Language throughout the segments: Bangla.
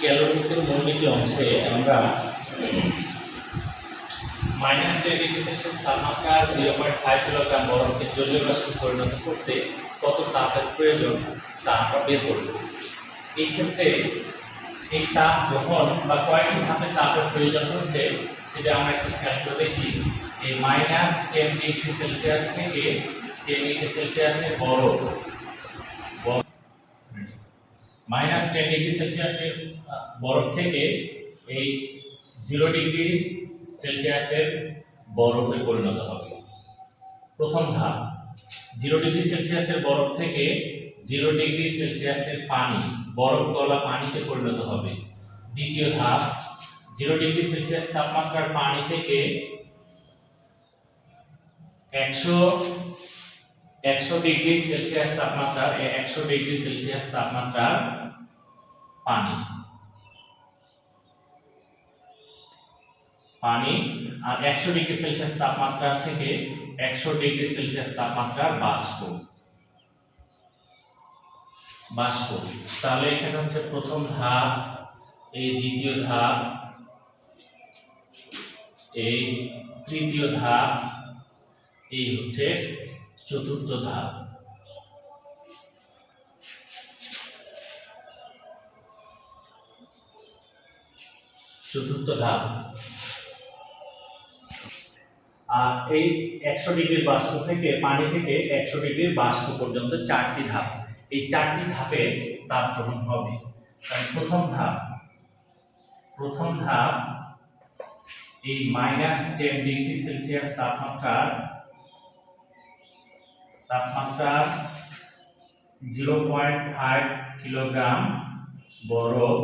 ক্যালোরিকের মূলনীতি অংশে আমরা মাইনাস টেন ডিগ্রি সেলসিয়াস তাপমাত্রা জিরো পয়েন্ট ফাইভ কিলোগ্রাম বরফকে জলীয় বাষ্পে পরিণত করতে কত তাপের প্রয়োজন তা আমরা বের করব। এই ক্ষেত্রে এই তাপ গ্রহণ বা কয়েকটি ধাপে তাপের প্রয়োজন হচ্ছে, সেটা আমরা একটু খেয়াল করে দেখি। এই মাইনাস টেন ডিগ্রি সেলসিয়াস থেকে টেন ডিগ্রি সেলসিয়াসের বরফ মাইনাস টেন ডিগ্রি সেলসিয়াসের বরফ থেকে এই জিরো ডিগ্রি সেলসিয়াসের বরফে পরিণত হবে। প্রথম ধাপ, জিরো ডিগ্রি সেলসিয়াসের বরফ থেকে জিরো ডিগ্রি সেলসিয়াসের পানি, বরফ গলা পানিতে পরিণত হবে। দ্বিতীয় ধাপ, জিরো ডিগ্রি সেলসিয়াস তাপমাত্রার পানি থেকে একশো একশো ডিগ্রি সেলসিয়াস তাপমাত্রার একশো ডিগ্রি সেলসিয়াস তাপমাত্রার পানি। পানি, আর একশো ডিগ্রি সেলসিয়াস তাপমাত্রা থেকে একশো ডিগ্রি সেলসিয়াস তাপমাত্রার বাষ্প। বাষ্প। তাহলে এখানে হচ্ছে প্রথম ধাপ, এই দ্বিতীয় ধাপ, এই তৃতীয় ধাপ, এই হচ্ছে চতুর্থ ধাপ। চতুর্থ ধাপ। আর এই একশো ডিগ্রির বাষ্প থেকে, পানি থেকে একশো ডিগ্রির বাষ্প পর্যন্ত চারটি ধাপ। এই চারটি ধাপে তাপ গ্রহণ হবে। প্রথম ধাপ। প্রথম ধাপ, এই মাইনাস টেন ডিগ্রি সেলসিয়াস তাপমাত্রার তাপমাত্রা জিরো পয়েন্ট ফাইভ কিলোগ্রাম বরফ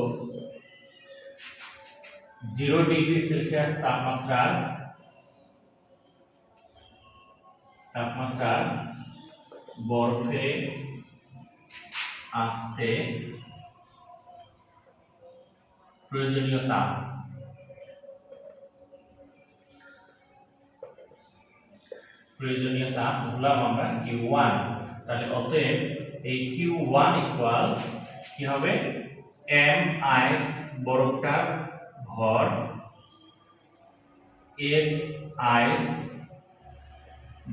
জিরো ডিগ্রি সেলসিয়াস তাপমাত্রার তাপমাত্রার বরফে আসতে প্রয়োজনীয় তাপ। প্রয়োজনীয় তাপ ধরলাম আমরা কিউ ওয়ান তাহলে অতএব এই কিউ ওয়ান ইকুয়াল কি হবে? এম আইস বরফটার ভর এস আইস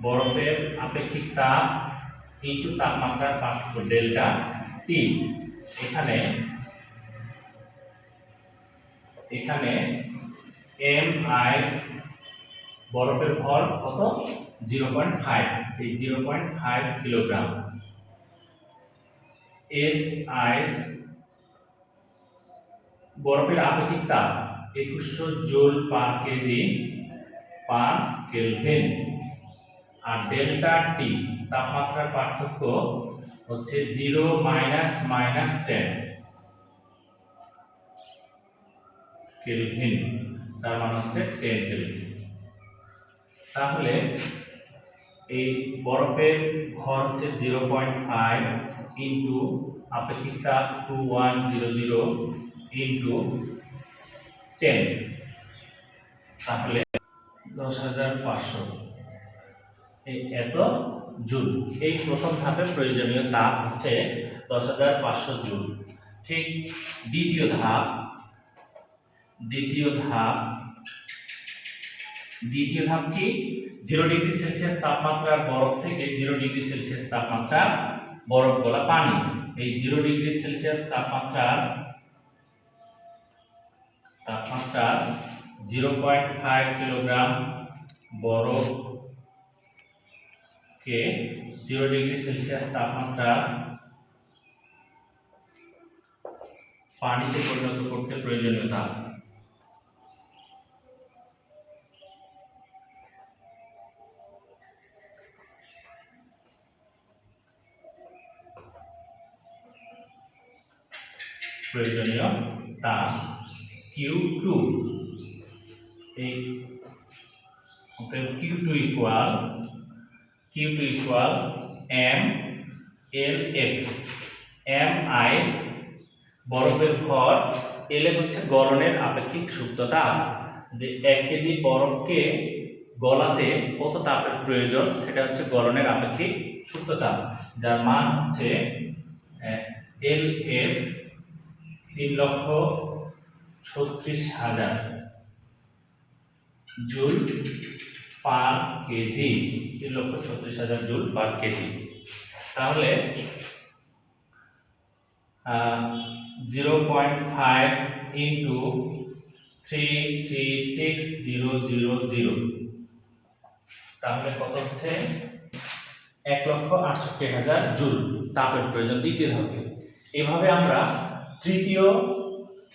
বরফের আপেক্ষিক তাপ ইন্টু তাপমাত্রার পার্থক্য ডেল্টা টি এখানে এখানে এম আইস বরফের ভর কত? জিরো পয়েন্ট ফাইভ এই zero point five kilogram S ice বরফের আপেক্ষিক তাপ। একুশশো joule per KG per kelvin. আর ডেল্টা টি তাপমাত্রার পার্থক্য হচ্ছে zero minus minus ten kelvin, তার মানে হচ্ছে টেন কেলভিন। তাহলে এই বরফের ভর হচ্ছে জিরো পয়েন্ট ফাইভ ইন্টু আপেক্ষিক তাপ two one zero zero into ten. তাহলে দশ হাজার পাঁচশো। এই এত জুল। এই প্রথম ধাপের প্রয়োজনীয় তাপ হচ্ছে দশ হাজার পাঁচশো জুল। ঠিক দ্বিতীয় ধাপ। দ্বিতীয় ধাপ। দ্বিতীয় ধাপ কি? জিরো ডিগ্রি সেলসিয়াস তাপমাত্রার বরফ থেকে জিরো ডিগ্রি সেলসিয়াস তাপমাত্রার বরফ গলা পানি। এই জিরো ডিগ্রি সেলসিয়াস তাপমাত্রার তাপমাত্রার জিরো পয়েন্ট ফাইভ কিলোগ্রাম বরফ কে জিরো ডিগ্রি সেলসিয়াস তাপমাত্রা পানিতে পরিণত করতে প্রয়োজনীয় তাপ প্রয়োজনীয় তাপ কিউ টু, এই অতএব Q two equal, Q two equal M L F. M ice বরফের ঘর, এল এফ হচ্ছে গলনের আপেক্ষিক সুপ্ততা যে এক কেজি বরফকে গলাতে কত তাপের প্রয়োজন, সেটা হচ্ছে গলনের আপেক্ষিক সুপ্ততা যার মান হচ্ছে এল এফ তিন লক্ষ ছত্রিশ হাজার জুল পার কেজি। তিন লক্ষ ছত্রিশ হাজার জুল পার কেজি। তাহলে zero point five into three three six zero zero zero. তাহলে কত হচ্ছে? এক লক্ষ আটষট্টি হাজার জুল। তাপের প্রয়োজন দ্বিতীয় ধাপে। এভাবে আমরা তৃতীয়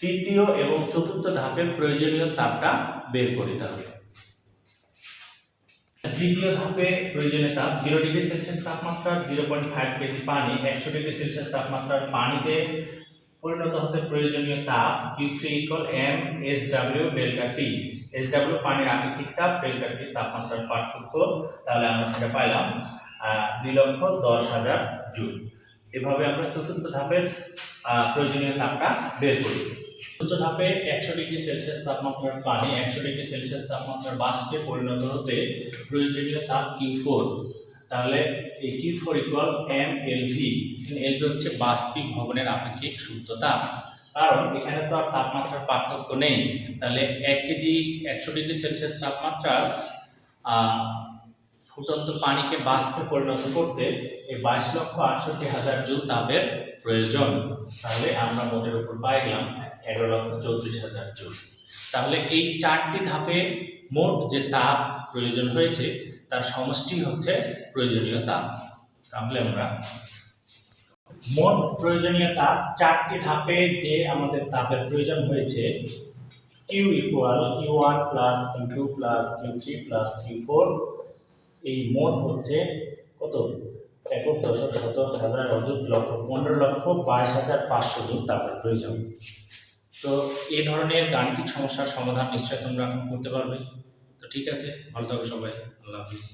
তৃতীয় এবং চতুর্থ ধাপের প্রয়োজনীয় তাপটা বের করি তাহলে। তৃতীয় ধাপে প্রয়োজনীয় তাপ জিরো ডিগ্রি সেলসিয়াস তাপমাত্রার জিরো পয়েন্ট ফাইভ কেজি পানি, একশো ডিগ্রি সেলসিয়াস তাপমাত্রার পানিতে পরিণত হতে প্রয়োজনীয় তাপ Q three equal M S W delta T S W পানির আপেক্ষিক তাপ ডেল্টা টি তাপমাত্রার পার্থক্য, তাহলে আমরা সেটা পাইলাম দুই লক্ষ দশ হাজার জুল। এভাবে আমরা চতুর্থ ধাপের প্রয়োজনীয় তাপটা বের করি। চতুর্থ ধাপে একশো ডিগ্রি সেলসিয়াস তাপমাত্রার পানি একশো ডিগ্রি সেলসিয়াস তাপমাত্রার বাষ্পে পরিণত হতে প্রয়োজনীয় তাপ কিউ ফোর তাহলে এই Q four equal M L V L V হচ্ছে বাষ্পিক ভবনের আপেক্ষিক শুদ্ধ তাপ। কারণ এখানে তো আর তাপমাত্রার পার্থক্য নেই। তাহলে এক কেজি একশো ডিগ্রি সেলসিয়াস তাপমাত্রার আহ, ফুটন্ত পানিকে বাষ্পে পরিণত করতে এই বাইশ লক্ষ আটষট্টি হাজার জুল তাপের প্রয়োজন। তাহলে আমরা মোটের উপর পাই গেলাম এগারো লক্ষ চৌত্রিশ হাজার জুল। তাহলে এই চারটি ধাপে মোট যে তাপ প্রয়োজন হয়েছে, তার সমষ্টি হচ্ছে প্রয়োজনীয় তাপ। তাহলে আমরা মোট প্রয়োজনীয় তাপ চারটি ধাপে যে আমাদের তাপের প্রয়োজন হয়েছে Q equal Q one plus Q two plus Q three plus Q four এই মোট হচ্ছে কত? একক দশক শতক হাজার, অযুত লক্ষ, পনেরো লক্ষ, বাইশ হাজার পাঁচশো জন তাপের প্রয়োজন। তো এ ধরনের গাণিতিক সমস্যার সমাধান নিশ্চয় তোমরা করতে পারবে। তো ঠিক আছে, ভালো থাকো সবাই, আল্লাহ হাফিজ।